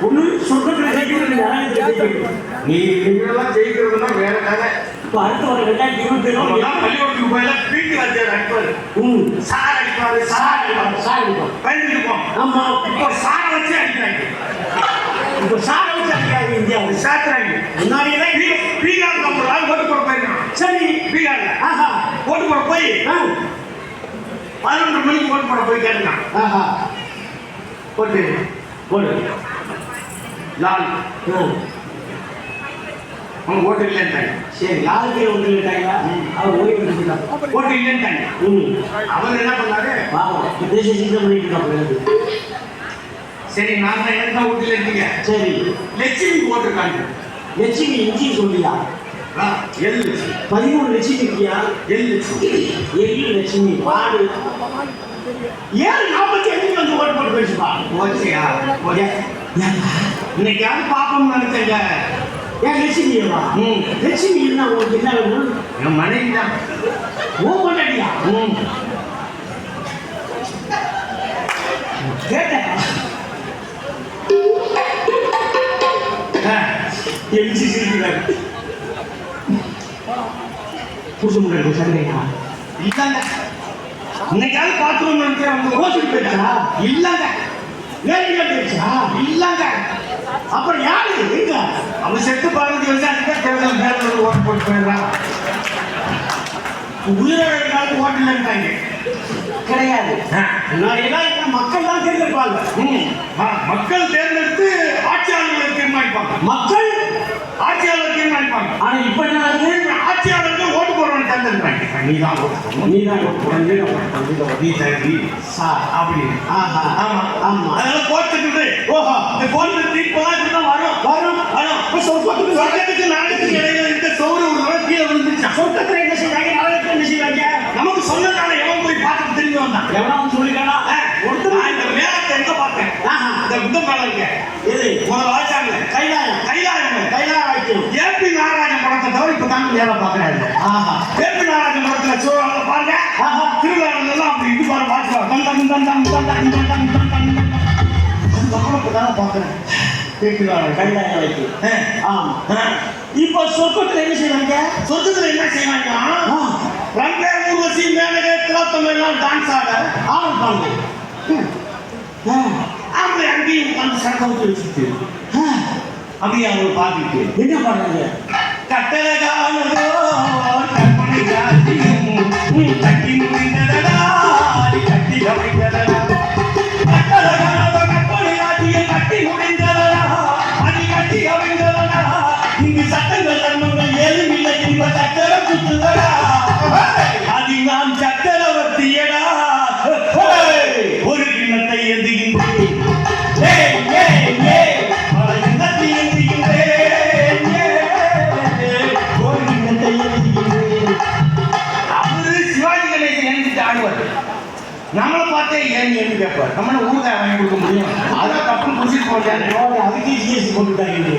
ஒண்ணு ஜெயிக்கிறது நீ நீங்களெல்லாம் ஜெயிக்கிறதுனா வேற கதை. இப்போ அடுத்த ஒரு ரெண்டாயிரத்தி இருபத்தி தான் பள்ளிக்கூடத்துக்கு போயில பீட்டி வாத்தியார் அடிப்பாரு ம். சார் அடிப்பாரு சார் அடிப்பாரு. சார் இருக்கும் பயந்துட்டு இருப்போம் ஆமா. இப்போ சாரை வச்சு அடிக்கிறாங்க. இப்போ சாரை வச்சு அடிக்கிறாங்க இந்தியாவில் சாத்துறாங்க. முன்னாடி எல்லாம் பீ- பீகார்ல ஒரு ஆள் ஓட்டு போட போயிருக்கான். சரி. பீகார்ல ஆஹா. ஓட்டு போட போய் பதினொன்று மணிக்கு ஓட்டு போட போய் கேட்டான் ஆஹா. ஓட்டு போடு. லால். அவன் ஓட்டு இல்லைன்ட்டாங்க சரி லாலுக்கே ஒன்று இல்லைட்டாங்களா அவர் ஓய்வு எடுத்துட்டாங்க ஓட்டு இல்லைன்ட்டாங்க அவர் என்ன பண்ணாரு? பாவம் தேச சிந்தம் பண்ணிட்டு இருக்காங்க சரி நான் தான் எனக்கு தான் ஓட்டு இருக்கீங்க? சரி. லட்சுமி ஓட்டுருக்காங்க லட்சுமி இஞ்சி சொல்லியா? எல் பதிமூணு லட்சுமி இருக்கியா? எல் லட்சுமி. எள்ளு லட்சுமி ஏழு நாற்பத்தி அஞ்சு வந்து ஓட்டு போட்டு ஓகேயா? ஓகே. ஏன் இன்னைக்கு யாரும் பாப்போம்னு நினைச்சேங்க ஏன் லட்சுமியவா ம். லட்சுமி இருந்தா உங்களுக்கு என்ன வேணும் என் மனைவி தான் ஓ கொண்டாடியா ம். கேட்டேன். எம்ஜி சிரிக்கிறார். புருஷ முன்னாடி சண்டையா இல்லங்க. இன்னைக்காவது பாத்துருவோம் நினைச்சேன் அவங்க கோச்சுட்டு போயிட்டா இல்லங்க. வேலை கட்டுச்சா இல்லங்க. அப்புறம் யாரு? இருங்க அவன் செத்து பாருங்க விவசாயிக்கிட்ட தேர்தல் ஓட்டு போட்டு போயிடுறான் உயிரிழந்தாலும் ஓட்டில் இருக்காங்க கிடையாது. மக்கள் தான் தேர்ந்தெடுப்பாங்க. மக்கள் தேர்ந்தெடுத்து ஆட்சியாளர்களை தீர்மானிப்பாங்க. மக்கள்? ஆட்சியாளர் தீர்மானிப்பாங்க. ஆனா இப்ப என்ன நீ தான் நீ தான் நீ தான் நீ தகுதி ஆஹா ஆமா ஆமா அதனால கோர்ட்டுக்கு ஓஹோ இந்த கோர்ட்டு தீர்ப்பெல்லாம் இப்படிதான் வரும் வரும் வரும் சொர்க்கத்துக்கு சொர்க்கத்துக்கு நாளைக்கு இடையில இருக்க சோறு ஒரு தடவை கீழே விழுந்துச்சான் சொர்க்கத்துல என்ன செய்வாங்க என்ன செய்வாங்க நமக்கு சொன்னதால எவன் போய் பார்த்துட்டு திரும்பி வந்தான் எவனாவது சொல்லிக்கானா ஒருத்தர் இந்த மேலத்தை எங்க பார்த்தேன் ஆஹா இந்த புத்த மேல இருக்க இது முதல்ல வாய்ச்சாங்க கைலாயம் கைலாயம் கைலாய ஏபி நாராயணன் படத்தை தவிர இப்ப தான் வேலை பாக்குறாரு ஆஹா. இப்போ சொர்க்கத்தில் என்ன செய்வாங்க சொர்க்கத்தில் என்ன செய்வாங்க ரங்க ஊர்வசி மேலே கிளத்தம் எல்லாம் டான்ஸ் ஆட ஆரம்பிப்பாங்க அப்படி அங்கேயும் உட்காந்து சடக்கம் வச்சுட்டு அப்படியே அவங்க பார்த்துட்டு என்ன பண்ணுறாங்க கட்டளை காலோ கற்பனை நான் சக்கரவர்த்தியடா ஒரு கிண்ணத்தை எந்துகின்றேன் பல கிண்ணத்தை எந்துகின்றேன் ஒரு கிண்ணத்தை எந்துகின்றேன் அவரு சிவாஜி கணேசன் எழுந்துட்டு ஆடுவார். நம்மளை பார்த்தே ஏன் ஏன்னு கேட்பார். நம்மள ஊறுகாய் வாங்கி கொடுக்க முடியும். அதான் தப்பு புடிச்சிட்டு போட்டேன் அதுக்கு ஜிஎஸ்டி போட்டுட்டாங்க.